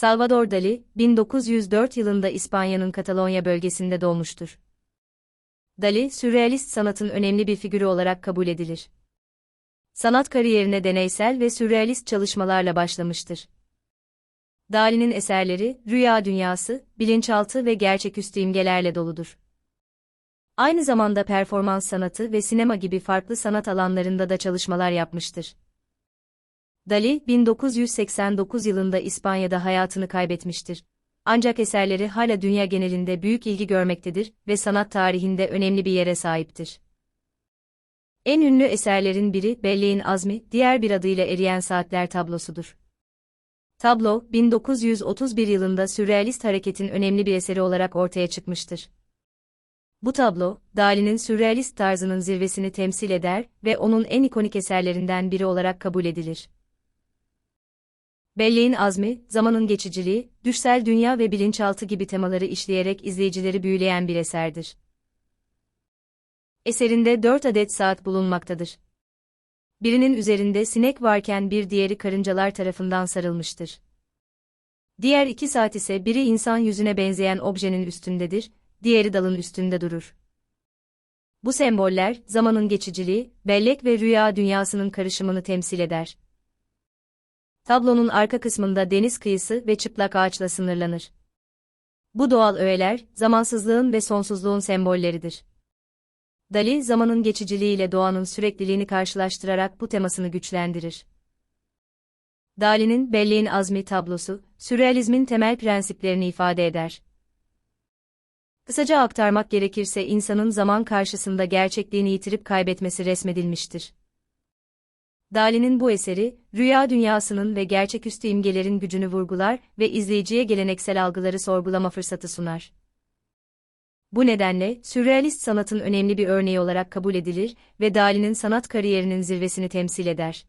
Salvador Dali, 1904 yılında İspanya'nın Katalonya bölgesinde doğmuştur. Dali, sürrealist sanatın önemli bir figürü olarak kabul edilir. Sanat kariyerine deneysel ve sürrealist çalışmalarla başlamıştır. Dali'nin eserleri, rüya dünyası, bilinçaltı ve gerçeküstü imgelerle doludur. Aynı zamanda performans sanatı ve sinema gibi farklı sanat alanlarında da çalışmalar yapmıştır. Dali, 1989 yılında İspanya'da hayatını kaybetmiştir. Ancak eserleri hala dünya genelinde büyük ilgi görmektedir ve sanat tarihinde önemli bir yere sahiptir. En ünlü eserlerin biri Belleğin Azmi, diğer bir adıyla Eriyen Saatler tablosudur. Tablo, 1931 yılında sürrealist hareketin önemli bir eseri olarak ortaya çıkmıştır. Bu tablo, Dali'nin sürrealist tarzının zirvesini temsil eder ve onun en ikonik eserlerinden biri olarak kabul edilir. Belleğin azmi, zamanın geçiciliği, düşsel dünya ve bilinçaltı gibi temaları işleyerek izleyicileri büyüleyen bir eserdir. Eserinde dört adet saat bulunmaktadır. Birinin üzerinde sinek varken bir diğeri karıncalar tarafından sarılmıştır. Diğer iki saat ise biri insan yüzüne benzeyen objenin üstündedir, diğeri dalın üstünde durur. Bu semboller, zamanın geçiciliği, bellek ve rüya dünyasının karışımını temsil eder. Tablonun arka kısmında deniz kıyısı ve çıplak ağaçla sınırlanır. Bu doğal öğeler, zamansızlığın ve sonsuzluğun sembolleridir. Dali, zamanın geçiciliğiyle doğanın sürekliliğini karşılaştırarak bu temasını güçlendirir. Dali'nin Belleğin Azmi tablosu, sürrealizmin temel prensiplerini ifade eder. Kısaca aktarmak gerekirse insanın zaman karşısında gerçekliğini yitirip kaybetmesi resmedilmiştir. Dali'nin bu eseri, rüya dünyasının ve gerçeküstü imgelerin gücünü vurgular ve izleyiciye geleneksel algıları sorgulama fırsatı sunar. Bu nedenle, sürrealist sanatın önemli bir örneği olarak kabul edilir ve Dali'nin sanat kariyerinin zirvesini temsil eder.